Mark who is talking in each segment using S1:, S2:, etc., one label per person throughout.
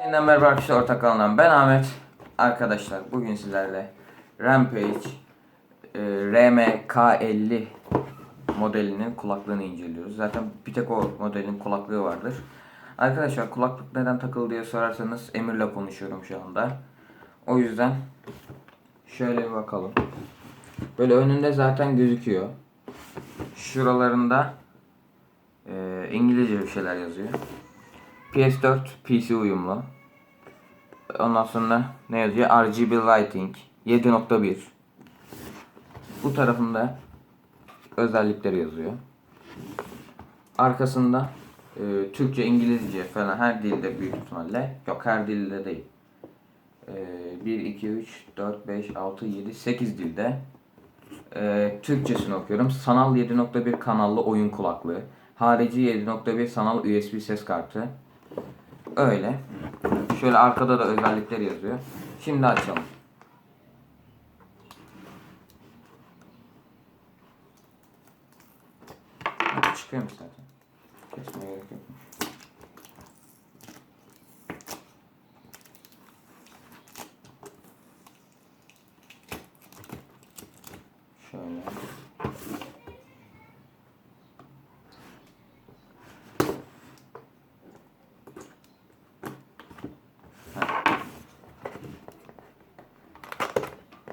S1: Yeniden merhaba arkadaşlar ortak kanalından ben Ahmet. Arkadaşlar bugün sizlerle Rampage e, RMK50 modelinin kulaklığını inceliyoruz. Zaten bir tek o modelin kulaklığı vardır. Arkadaşlar kulaklık neden takılı diye sorarsanız Emir'le konuşuyorum şu anda. O yüzden şöyle bir bakalım. Böyle önünde zaten gözüküyor. Şuralarında e, İngilizce bir şeyler yazıyor. PS4 PC uyumlu. Ondan sonra ne yazıyor? RGB Lighting 7.1. Bu tarafında özellikleri yazıyor. Arkasında e, Türkçe, İngilizce falan her dilde büyük ihtimalle. Yok her dilde değil. E, 1, 2, 3, 4, 5, 6, 7, 8 dilde. E, Türkçesini okuyorum. Sanal 7.1 kanallı oyun kulaklığı. Harici 7.1 sanal USB ses kartı. Öyle. Şöyle arkada da özellikleri yazıyor. Şimdi açalım. Çıkıyor mu zaten? Kesmeye gerek yok. Şöyle.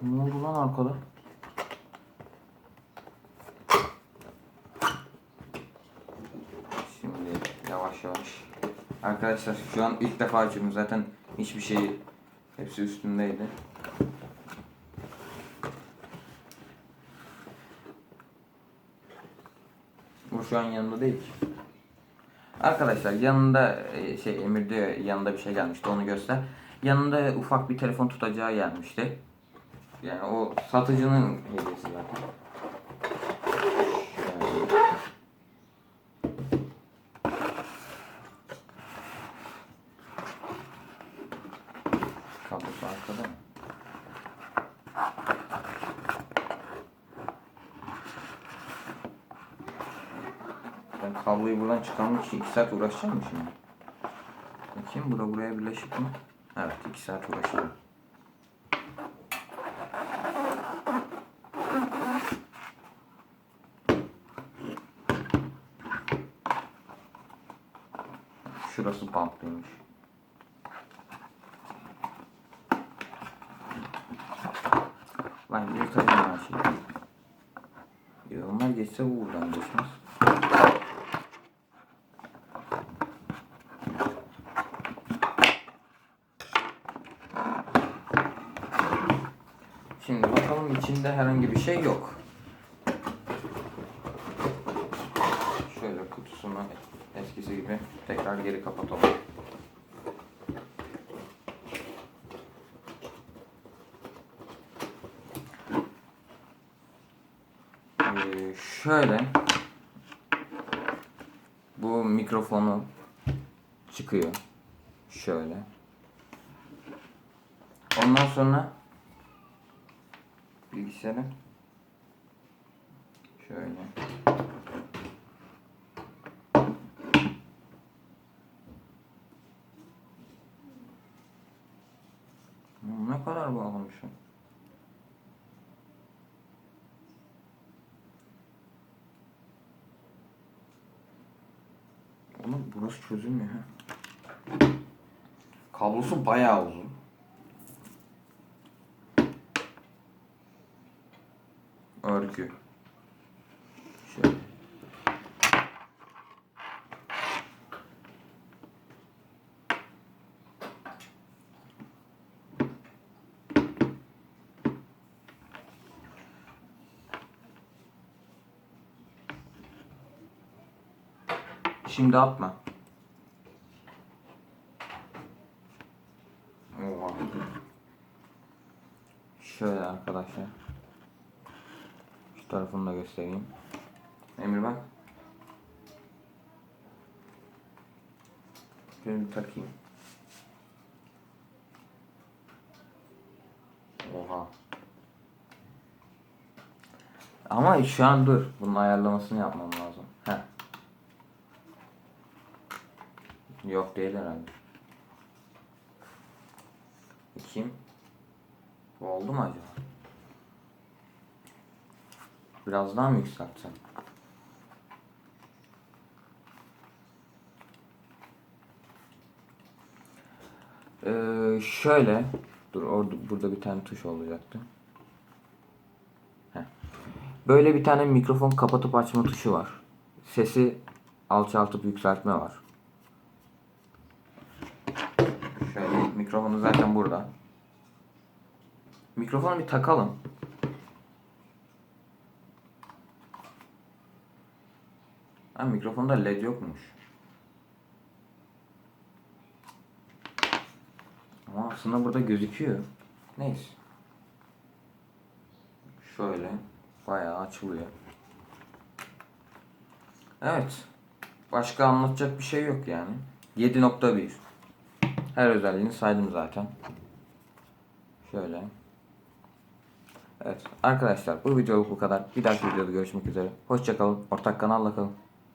S1: Ne oldu lan arkada? Şimdi yavaş yavaş. Arkadaşlar şu an ilk defa açıyorum. Zaten hiçbir şey hepsi üstündeydi. Bu şu an yanında değil ki. Arkadaşlar yanında e, şey Emir diyor yanında bir şey gelmişti onu göster. Yanında ufak bir telefon tutacağı gelmişti. Yani o satıcının hediyesi zaten. Kablosu arkada? Ben kabloyu buradan çıkarmak için 2 saat uğraşacağım mı şimdi? Bakayım bura buraya birleşik mi? Evet 2 saat uğraşacağım. Şurası bantlıymış. Lan yırtacağım her şeyi. Ya onlar geçse bu buradan geçmez. Şimdi bakalım içinde herhangi bir şey yok. Şöyle kutusunu eskisi gibi tekrar geri kapatalım. Ee, şöyle bu mikrofonu çıkıyor. Şöyle. Ondan sonra bilgisayarı şöyle Bağlamışım? Oğlum burası çözülmüyor ha. Kablosu bayağı uzun. Örgü. Şöyle. Şimdi atma. Oha. Şöyle arkadaşlar. Şu tarafını da göstereyim. Emir bak. Şöyle takayım. Oha. Ama şu an dur. Bunun ayarlamasını yapmam lazım. Heh. Yok değil herhalde. Bakayım. Bu oldu mu acaba? Biraz daha mı yükseltsem? Ee, şöyle. Dur orada burada bir tane tuş olacaktı. Heh. Böyle bir tane mikrofon kapatıp açma tuşu var. Sesi alçaltıp yükseltme var. Şöyle mikrofonu zaten burada. Mikrofonu bir takalım. Ha mikrofonda led yokmuş. Ama aslında burada gözüküyor. Neyse. Şöyle bayağı açılıyor. Evet. Başka anlatacak bir şey yok yani. 7.1 Her özelliğini saydım zaten. Şöyle. Evet arkadaşlar bu videoluk bu kadar. Bir dahaki videoda görüşmek üzere. Hoşçakalın. Ortak kanalla kalın.